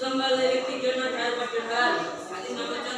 Somebody, if you do not have a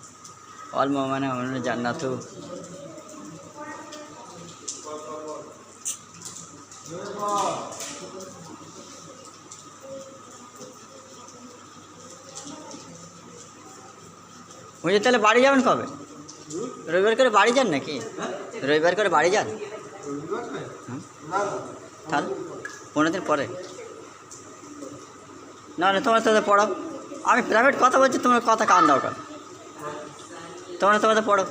অল মোমানে মোমিন জান্নাতু বুঝে তাহলে বাড়ি যাবেন কবে? রবিবার করে বাড়ি যান নাকি? রবিবার করে বাড়ি যান? তাহলে পনেরো দিন পরে। না না, তোমার সাথে পড়াও আমি প্রাইভেট কথা বলছি, তোমার কথা কান দাও কেন? তোমরা তোমাদের পড়ো।